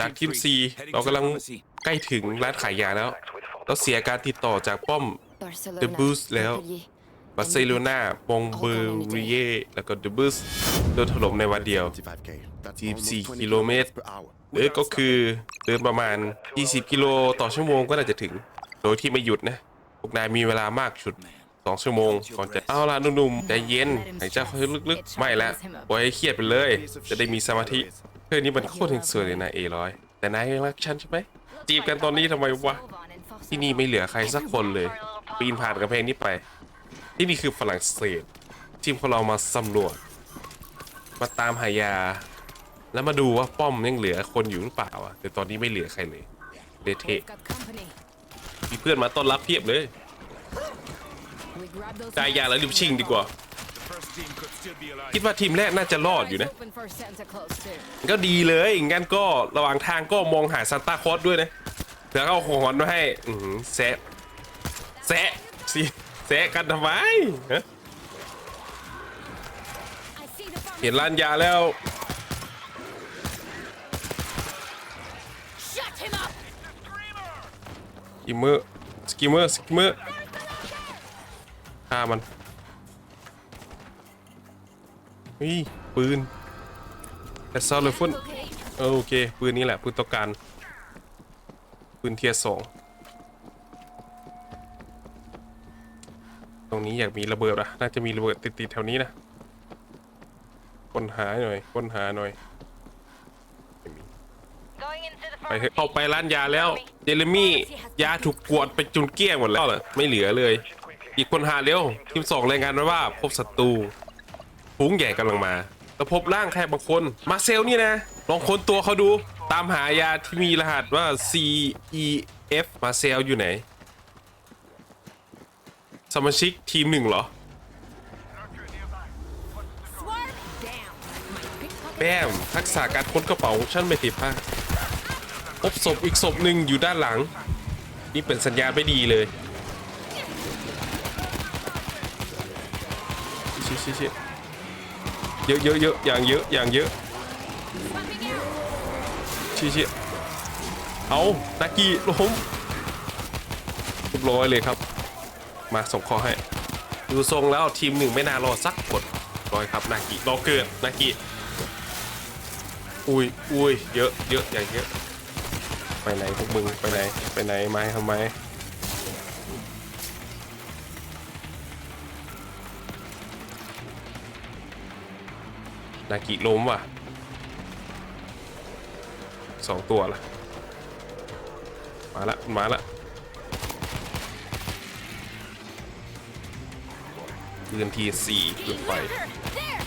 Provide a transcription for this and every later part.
จากทีม C เรากำลังใกล้ถึงร้านขายยาแล้ว เราเสียการติดต่อจากป้อม Barcelona, The Boost แล้ว Montpellier บาร์เซโลนาบองเบอริเยแล้วก็เดบูสโดนถล่มในวันเดียว 14 กิโลเมตรเออก็คือเดินประมาณ 20 กิโลต่อชั่วโมงก็น่าจะถึง โดยที่ไม่หยุดนะ พวกนายมีเวลามากสุด2ชั่วโมง ก่อนจะเอาล่ะหนุ่มๆใจเย็นหายใจเข้าลึกๆ ไม่ละปล่อยให้เครียดไปเลย จะได้มีสมาธิ เพื่อนนี้มันโคตรถึงสวยเลยนะเอร้อยแต่นายยังรักฉันใช่ไหมจีบกันตอนนี้ทำไมวะที่นี่ไม่เหลือใครสักคนเลย ปีนผ่านกำแพงนี้ไป ที่นี่คือฝรั่งเศส ทีมของเรามาสำรวจ มาตามหายา แล้วมาดูว่าป้อมยังเหลือคนอยู่หรือเปล่าอะแต่ตอนนี้ไม่เหลือใครเลยเละเทะ We've got company. มีเพื่อนมาต้อนรับเพียบเลย We grab those จ่ายยาแล้วรีบชิงดีกว่า คิดว่าทีมแรกน่าจะรอด Eyes อยู่นะ open for Santa Claus too. ก็ดีเลยงั้นก็ระหว่างทางก็มองหาซานต้าคลอสด้วยนะเผื่อเขาเอาของขวัญมาให้อือหือแซะแซะสิแซะกันทำไมฮะ I see the เห็นร้านยาแล้ว Shut him up. สกิมเมอร์สกิมเมอร์สกิมเมอร์ฆ่ามัน เฮ้ยปืนแต่ซอลเลยฟุน Okay. เออโอเค ปืนนี้แหละปืนต้องการ ปืนเทียร์สองตรงนี้อยากมีระเบิดอะน่าจะมีระเบิดติดๆแถวนี้นะค้นหาหน่อยค้นหาหน่อย Going into the ไปเถอะเข้าไปร้านยาแล้ว เจเรมี่ยาถูกกวดไปจนเกลี้ยงหมดแล้วเหรอไม่เหลือเลย อีกคนหาเร็วทีมสองรายงานมาว่าพบศัตรู ฝูงใหญ่กำลังมา แล้วพบร่างแค่บางคน มาเซลนี่นะ ลองค้นตัวเขาดู ตามหายาที่มีรหัสว่า C E F มาเซลอยู่ไหน สมาชิกทีมหนึ่งเหรอแปมทักษะการค้นกระเป๋าของฉันไม่ผิดพลาดพบศพอีกศพหนึ่งอยู่ด้านหลัง นี่เป็นสัญญาณไม่ดีเลยชิชิชิ เยอะเยอะเยอะอย่างเยอะอย่างเยอะ swapping out. ชิชิเอานากีล้มเรียบร้อยเลยครับ มาส่งข้อให้ ดูทรงแล้วทีมหนึ่งไม่น่ารอสักคนร้อยครับนากีรอเกิดนากีอุ้ยอุ้ยเยอะเยอะอย่างเยอะ ไปไหนพวกมึงไปไหนไปไหนมาทำไม นากิล้มว่ะสองตัวละมาละมาละปืนทีสี่ปืนไฟ There. There.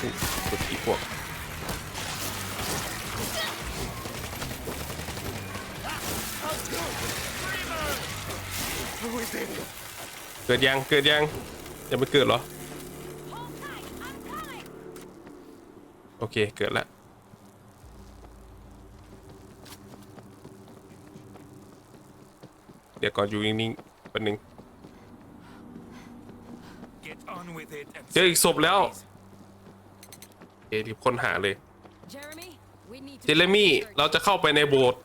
อุ๊ยกดอีพวกเกิดยัง เกิดยัง ยังไม่เกิดเหรอ Hold tight. I'm coming. โอเค เกิดแล้วเดี๋ยวก่อนอยู่นิ่งๆแป๊บนึง Get on with it and เจออีกศพแล้วเอะรีบค้นหาเลย Jeremy, we need to. เจเรมี่ เราจะเข้าไปในโบสถ์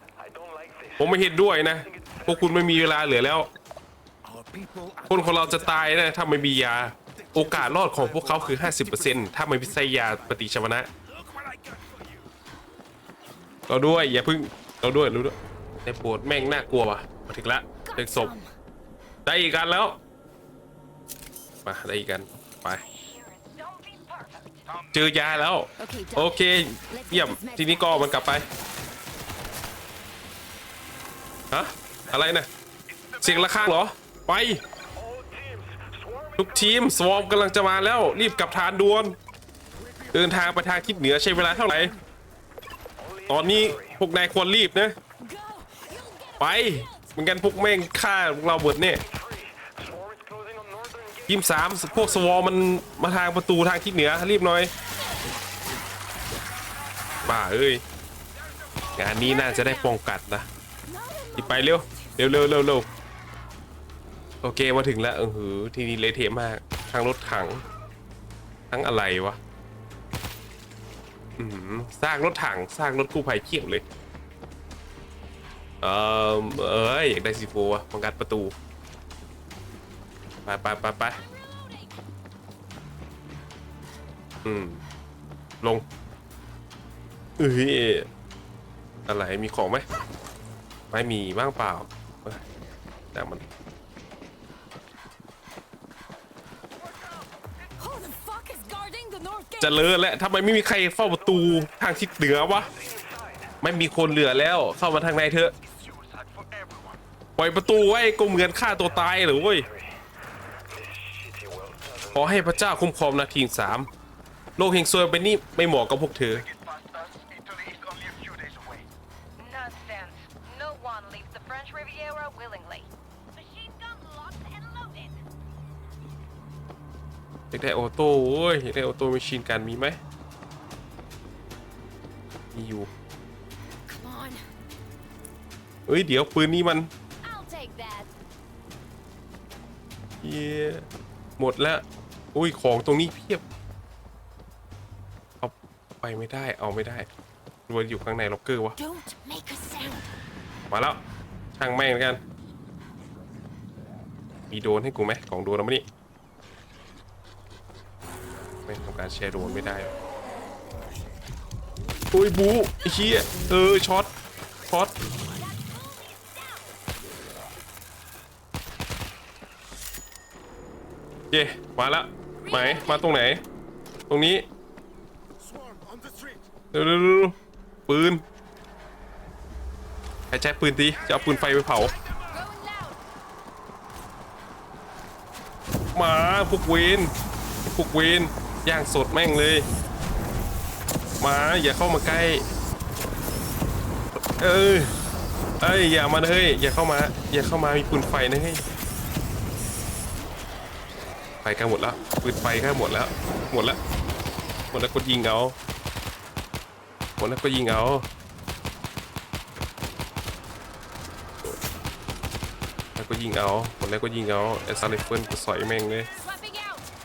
ผมไม่เห็นด้วยนะ พวกคุณไม่มีเวลาเหลือแล้ว our people are คนของเราจะตายนะถ้าไม่มียา โอกาสรอดของพวกเขาคือ 50%ถ้าไม่ใช้ยาปฏิชีวนะ เราด้วยอย่าเพึ่งเราด้วยรู้ด้วยในโบสถ์แม่งน่ากลัวว่ะมาถึงละเด็กศพได้อีกกันแล้วมาได้อีกกันไปเจอยาแล้ว โอเคเยี่ยมทีนี้ก็มันกลับไปฮะอะไรนะเสียงระฆังเหรอ ไป ทุกทีมสวอมกำลังจะมาแล้ว รีบกลับฐานด่วน เดินทางไปทางทิศเหนือใช้เวลาเท่าไหร่ ตอนนี้พวกนายควรรีบนะ ไปเหมือนกันพวกแม่งฆ่าเราเบิดเนี่ยทีมสามพวกสวอมันมาทางประตูทางทิศเหนือรีบหน่อยบ้าเอ้ยงานนี้น่าจะได้ป้องกันนะไปเร็วเร็วเร็วเร็วเร็ว โอเคมาถึงแล้วเออหือที่นี่เละเทะมากทั้งรถถัง ทั้งอะไรวะอื้อหือสร้างรถถังสร้างรถกู้ภัยเขียวเลย เออเอ้ยอยากได้ซีโฟวะมังกัดประตู ไปไปไปไปอืม ลงเอ้ยอะไรมีของไหมไม่มีบ้างเปล่าแต่มัน จะเลิศแล้วทำไมไม่มีใครเฝ้าประตูทางทิศเหนือวะ ไม่มีคนเหลือแล้วเข้ามาทางในเถอะ ปล่อยประตูไว้กูเหมือนฆ่าตัวตายหรือเว้ย ขอให้พระเจ้าคุ้มครองนาทีสามโลกเฮงซวยเป็นนี่ไม่เหมาะกับพวกเธอ Get past us. Italy is only a few days away. Nonsense. No one leaves the French Riviera willingly. อยากได้ออโต้เว้ยอยากได้ออโต้มชชีนกันมีไหมมีอยู่ Come on. เอ้ยเดี๋ยวปืนนี้มัน I'll take that. เย้หมดแล้วอุ้ยของตรงนี้เพียบ เอาไปไม่ได้เอาไม่ได้รวนอยู่ข้างในล็อกเกอร์วะ Don't make a sound. มาแล้วช่างแม่งแล้วกัน มีโดรนให้กูไหมของโดรนเอามานี่ ไม่ทำการแชร์โดนไม่ได้อโอ้ยบูไอ้เหี้ยเออช็อตช็อตเย่มาละไหมมาตรงไหน ตรงนี้เร็วๆๆปืนใครใช้ปืนตีจะเอาปืนไฟไปเผา มาพวกเวนพวกเวน ย่างสดแม่งเลย มาอย่าเข้ามาใกล้ เออเอ้ยอย่ามาเฮ้ยอย่าเข้ามา อย่าเข้ามามีปืนไฟนะเฮ้ยไฟกล้หมดแล้วปืนไฟกล้หมดแล้ว หมดแล้วหมดแล้วก็ยิงเอาหมดแล้วก็ยิงเอาแล้วก็ยิงเอาหมดแล้วก็ยิงเอาไอ้ซาเลเฟิลก็สอยแม่งเลย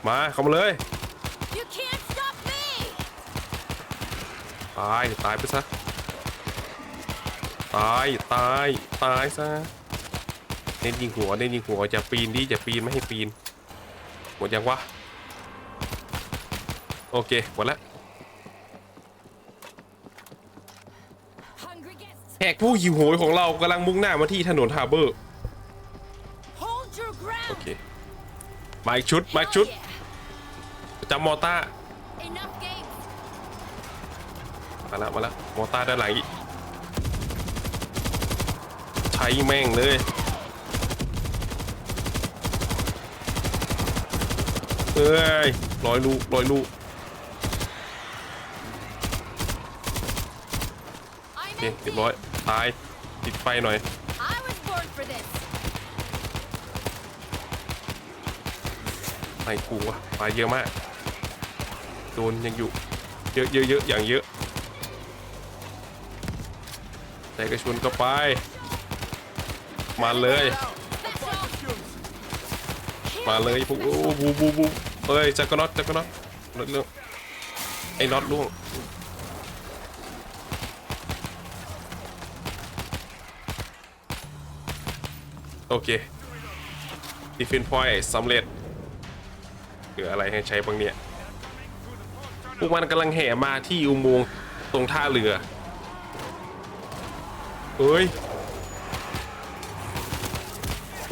มาเข้ามาเลย ตาย ตายไปซะ ตาย ตาย ตายซะ เน้นยิงหัว เน้นยิงหัว จะปีนดิจะปีนไม่ให้ปีน หมดยังวะ โอเค หมดแล้ว Hungry guests. แขกผู้หิวโหยของเรากำลังมุ่งหน้ามาที่ถนนฮาร์เบอร์ Hold your โอ ground. เค มาอีกชุด มาอีกชุด Hell yeah. ประจำมอต้า มาแล้วมาแล้วมอต้าด้านหลังอีกใช้แม่งเลยเอ้ยร้อยลูกร้อยลูก I'm โอเค empty. เรียบร้อยตายติดไฟหน่อย I was born for this. ไฟกูวะไฟเยอะมากโดนยังอยู่ เยอะเยอะเยอะอย่างเยอะ แต่กระชวนก็ไป มาเลย มาเลยพวกโอ้บูบูบูเอ้ยจักรน็อตจักรน็อตน็อตเรื่องไอ้น็อตล่วงโอเคดีฟินพอยสำเร็จเหลืออะไรให้ใช้บ้างเนี่ยพวกมันกำลังแห่มาที่อุโมงค์ตรงท่าเรือ เฮ้ย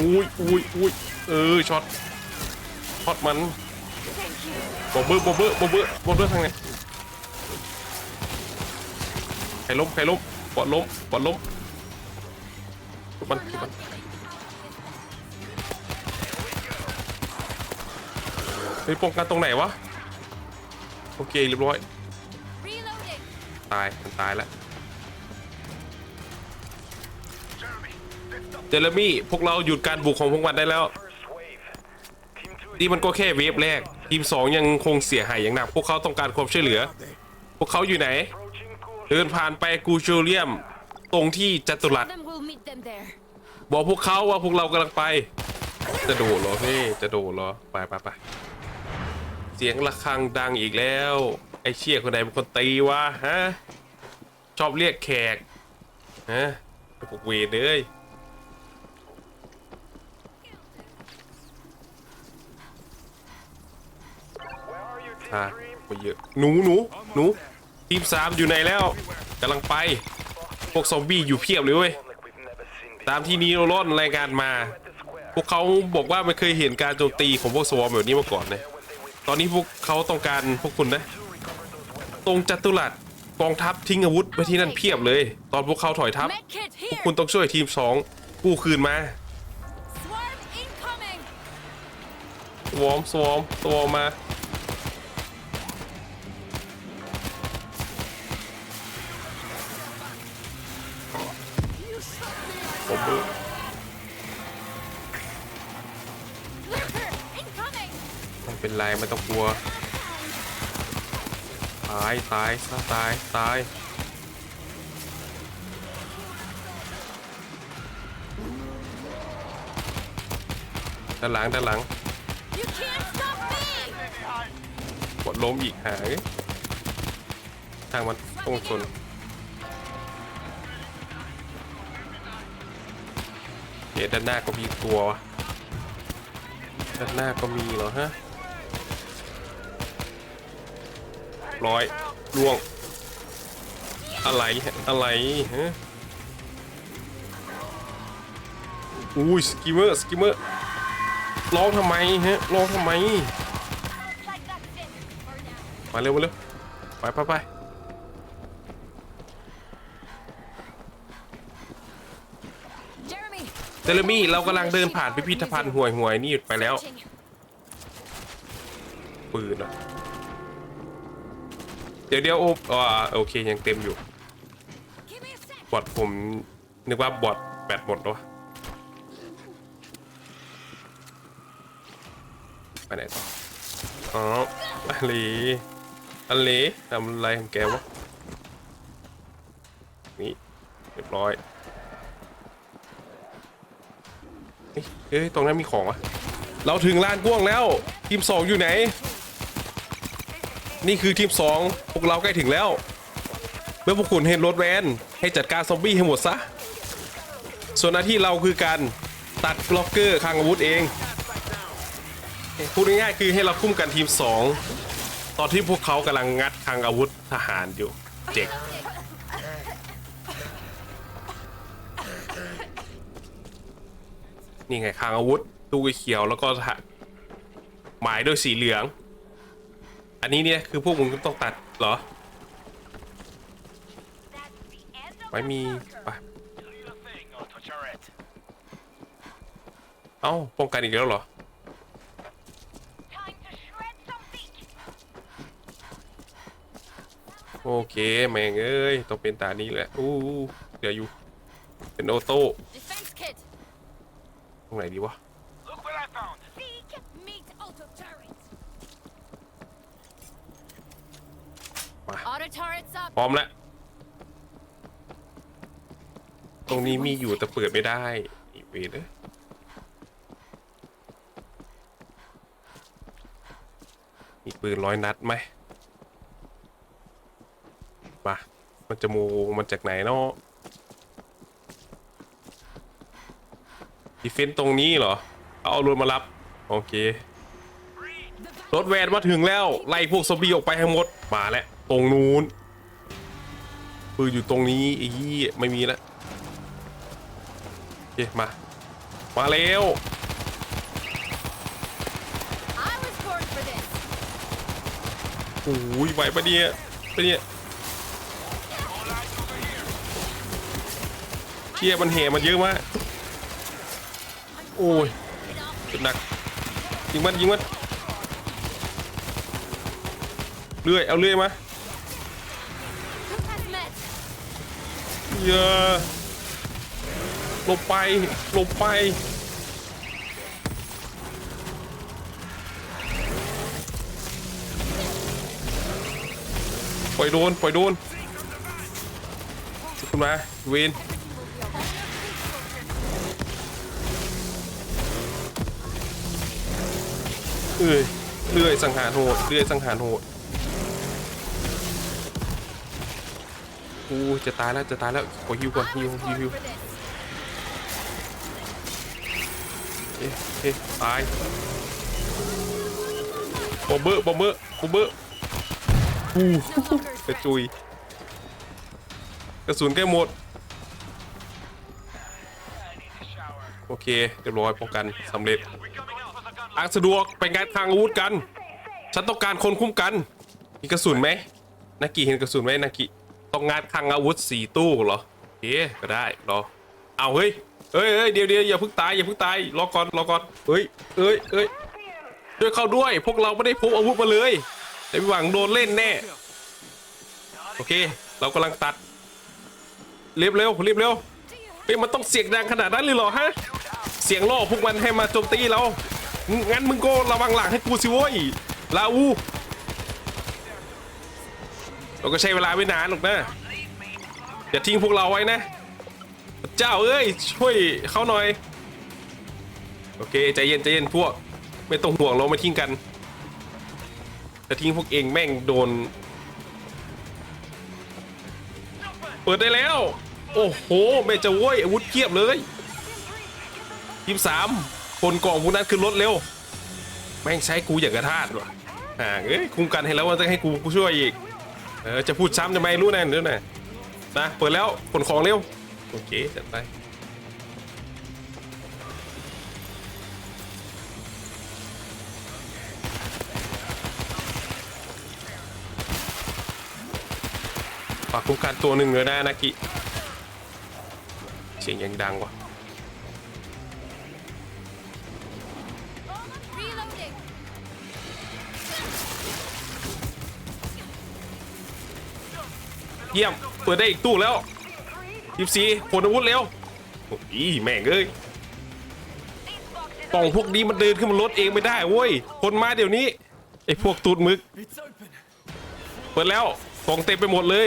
อุ้ยอุ้ยอุ้ยเออช็อตช็อตมันบอเบอร์บอเบอร์บอเบอร์บอเบอร์ทางไหนใครล้มใครล้มปอดล้มปอดล้มทุบมันทุบมันเฮ้ยป้องกันตรงไหนวะ โอเคเรียบร้อย ตาย มันตายแล้ว เจอร์มี่พวกเราหยุดการบุกของพวกมันได้แล้ว นี่มันก็แค่เวฟแรก ทีม 2 ยังคงเสียหายอย่างหนัก พวกเขาต้องการความช่วยเหลือ พวกเขาอยู่ไหน เดินผ่านไปกูชูเลียม ตรงที่จัตุรัส บอกพวกเขาว่าพวกเรากำลังไป จะโดดเหรอพี่จะโดดเหรอ ไปไปไปเสียงระฆังดังอีกแล้ว ไอ้เชี่ยคนไหนเป็นคนตีวะฮะ ชอบเรียกแขกฮะพวกเวรเลย อะมาเยอะ หนูหนูหนูทีมสามอยู่ไหนแล้วกำลังไป พวกซอมบี้อยู่เพียบเลยเว้ย ตามที่นี้เราล่อนรายงานมา พวกเขาบอกว่าไม่เคยเห็นการโจมตีของพวกสวอมแบบนี้มาก่อนเลยตอนนี้พวกเขาต้องการพวกคุณนะ ตรงจัตุรัสกองทัพทิ้งอาวุธไว้ที่นั่นเพียบเลย ตอนพวกเขาถอยทัพ Medkit พวก here. คุณต้องช่วยทีมสองกู้คืนมา Swarm incoming. สวอมสวอมสวอมมา ผมมือ Lurker incoming. ไม่เป็นไรไม่ต้องกลัว ตายตายซะตายตายด้านหลังด้านหลังกดล้มอีกหายทางมันต้องชน ด้านหน้าก็มีตัวด้านหน้าก็มีเหรอฮะร้อยล่วง อะไรอะไรฮะอุ้ยสกิมเมอร์สกิมเมอร์ร้องทำไมฮะร้องทำไมมาเร็วมาเร็วไปไปไป เจเรมี่เรากำลังเดินผ่านพิพิธภัณฑ์ห่วยห่วยนี่ไปแล้ว ปืนอะ เดี๋ยวเดี๋ยวโอ้อ่าโอเคยังเต็มอยู่ บอทผม นึกว่าบอทแบตหมดแล้วะไปไหนต่ออ๋ออันลีอลีทำอะไรของแกวะ นี่ เรียบร้อย เฮ้ยตรงนั้นมีของวะเราถึงลานกว้างแล้ว ทีมสองอยู่ไหน นี่คือทีมสองพวกเราใกล้ถึงแล้ว เมื่อพวกคุณเห็นรถแวนให้จัดการซอมบี้ให้หมดซะ ส่วนหน้าที่เราคือการตัดล็อกเกอร์คลังอาวุธเองพูดง่ายๆคือให้เราคุ้มกันทีม2ตอนที่พวกเขากำลังงัดคลังอาวุธทหารอยู่เจ็ก นี่ไงคลังอาวุธตู้เขียวแล้วก็หมายด้วยสีเหลือง อันนี้เนี่ยคือพวกมึงต้องตัดเหรอไม่มีไปเอ้าป้องกันอีกแล้วเหรอโอเคแม่งเอ้ยต้องเป็นตานี้แหละอู้อู้เดี๋ยวอยู่เป็นโอโต้ ตรงไหนดีวะ Look what I found. Seek meet auto turret. มา Auto turrets up. พร้อมแล้ว ตรงนี้มีอยู่แต่เปิดไม่ได้อีเวนเอ้ยมีปืนร้อยนัดไหมมา มันจะโมมันจากไหนเนาะ ดีเฟนต์ตรงนี้เหรอ เอารถมารับ โอเค รถแวนมาถึงแล้ว ไล่พวกซอมบี้ออกไปให้หมด มาแล้ว ตรงนู้นปืนอยู่ตรงนี้ไอ้ยี่ไม่มีแล้วโอเค มา มาเร็วโอ้ยไหวปะเนี่ยปะเนี่ยเชี่ยมันแห่มันเยอะมาก โอ้ยจุดหนัก ยิงมันยิงมันเลื่อย เอาเลื่อยมาเยอะหลบไปหลบไปปล่อยโดนปล่อยโดนขึ้นมาเวน เอ้ยเลื่อยสังหารโหดเลื่อยสังหารโหดกูจะตายแล้วจะตายแล้วขอฮิวก่อน I ฮิว was ฮิว born ฮิว for this. เอ๊ะเอ๊ะตายบอมเบอร์บอมเบอร์บอมเบอร์อู้ No longer a กระ threat. จุยกระสุนใกล้หมดโอเคเรียบร้อยป้องกันสำเร็จ ทางสะดวกไปงานทางอาวุธกัน ฉันต้องการคนคุ้มกัน มีกระสุนไหมนากิเห็นกระสุนไหมนากิต้องงานทางอาวุธสี่ตู้เหรอโอเคก็ได้รอเอาเฮ้ยเฮ้ยเฮ้ยเดี๋ยวเดี๋ยวอย่าเพิ่งตายอย่าเพิ่งตายรอก่อนรอก่อนเฮ้ยเฮ้ยเฮ้ยช่วยเข้าด้วย พวกเราไม่ได้พกอาวุธมาเลยแต่หวังโดนเล่นแน่โอเค เรากำลังตัดเรียบเร็วรีบเร็วเฮ้ยมันต้องเสียงดังขนาดนั้นเลยเหรอฮะเสียงล่อพวกมันให้มาโจมตีเรา งั้นมึงก็ระวังหลังให้กูสิเว้ยลาอูเราก็ใช้เวลาไม่นานหรอกนะอย่าทิ้งพวกเราไว้นะ เจ้าเอ้ยช่วยเขาหน่อย โอเคใจเย็นใจเย็นพวก ไม่ต้องห่วงเราไม่ทิ้งกันแต่ทิ้งพวกเองแม่งโดน เปิดได้แล้ว โอ้โหแม่จะโว้ยอาวุธเพียบเลยทีมสาม คนกองพวกนั้นขึ้นรถเร็ว แม่งใช้กูอย่างกระทาดว่ะอ่าเอ้ยคุมกันให้แล้วว่าจะให้กูกูช่วยอีกเออจะพูดซ้ำจะไม่รู้แน่เดี๋ยนะนะเปิดแล้วขนของเร็วโอเคจัดไปฝากคุ้มกันตัวหนึ่งเลยนะนากิเสียงยังดังว่ะ เยี่ยม เปิดได้อีกตู้แล้วยิบสีผลอาวุธเร็วโอ้ยแม่งเอ้ยป่องพวกนี้มันเดินขึ้นมารถเองไม่ได้เว้ยคนมาเดี๋ยวนี้ไอ้พวกตูดมึก เปิดแล้วของเต็มไปหมดเลย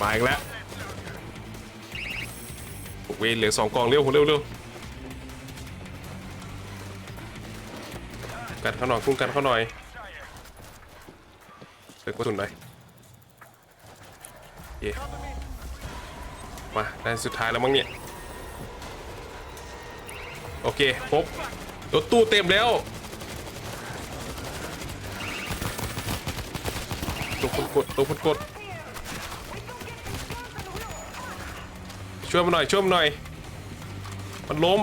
มาอีกแล้วเวยเหลือสองกองเร็วเร็วเร็วกันเขาหน่อยคุ้มกันเขาหน่อย กระสุนหน่อยเย่มาได้สุดท้ายแล้วมั้งเนี่ย โอเคครบรถตู้เต็มแล้วตัวคนกดตัวคนกด ช่วยมันหน่อย ช่วยมันหน่อย มันล้ม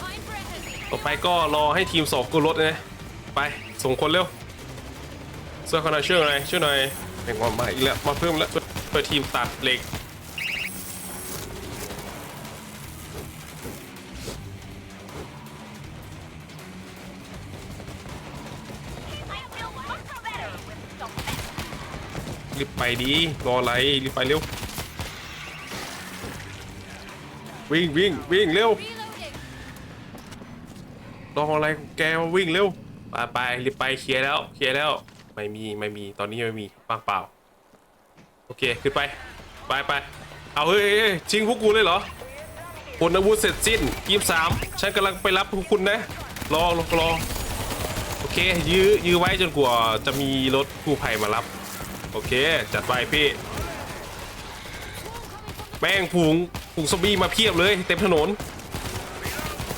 Time for a heavy. ต่อไปก็รอให้ทีมสองกูรถนะ ไป ส่งคนเร็ว ช่วยเขาหน่อยช่วยหน่อยช่วยหน่อยแบ่งความมาอีกแล้วมาเพิ่มแล้วช่วยช่วยทีมตัดเหล็กรีบไปดีรออะไรรีบไปเร็ววิ่งวิ่งวิ่งเร็วรออะไรแกมาวิ่งเร็วไปไปรีบไปเคลียร์แล้วเคลียร์แล้ว ไม่มีไม่มีตอนนี้ไม่มีว่างเปล่า โอเคขึ้นไปไปไปเอาเฮ้ยเฮ้ยชิงพวกกูเลยเหรอผลอาวุธเสร็จสิ้นทีมสามฉันกำลังไปรับพวกคุณนะ รอรอรอโอเค ยื้อยื้อไว้จนกว่าจะมีรถกู้ภัยมารับ โอเค จัดไปพี่แม่งผูงผูงซอมบี้มาเพียบเลย เต็มถนน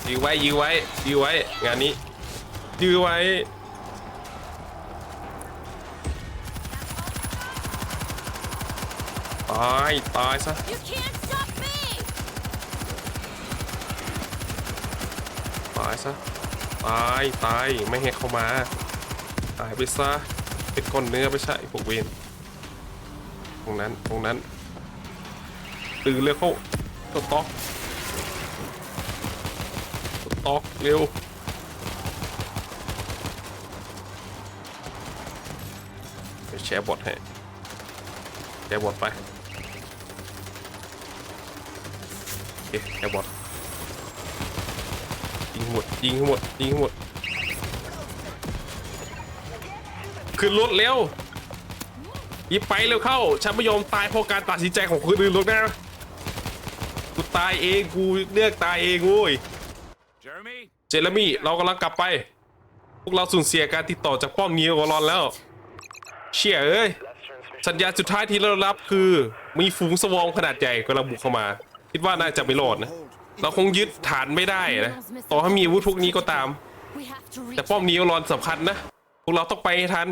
ยื้อไว้ยื้อไว้ยื้อไว้งานนี้ยื้อไว้ ตาย ตายซะ You can't stop me. ตายซะตายตายไม่ให้เข้ามา ตายไปซะเป็นก้อนเนื้อไม่ใช่พวกเวนตรงนั้นตรงนั้นตื่นเร็วเข้าสต็อกสต็อกเร็วเดี๋ยวแชร์บอทให้แชร์บอทไปโอ เคแชร์บอทยิงให้หมดยิงให้หมดยิงให้หมดขึ้นรถเร็วยิบไปเร็วเข้า ฉันไม่ยอมตายเพราะการตัดสินใจของคนอื่นหรอกนะกูตายเองกูเลือกตายเองโว้ย Jeremy? เจเรมี่เรากำลังกลับไป พวกเราสูญเสียการติดต่อจากป้อมนีโอรอนแล้ว What? เชี่ยเอ้ยสัญญาณสุดท้ายที่เรารับคือ มีฝูงสวองขนาดใหญ่กำลังบุกเข้ามา คิดว่าน่าจะไม่รอดนะ เราคงยึดฐานไม่ได้นะ ต่อให้มีอาวุธพวกนี้ก็ตาม แต่ป้อมนี้ก็รอนสำคัญนะ พวกเราต้องไปให้ทัน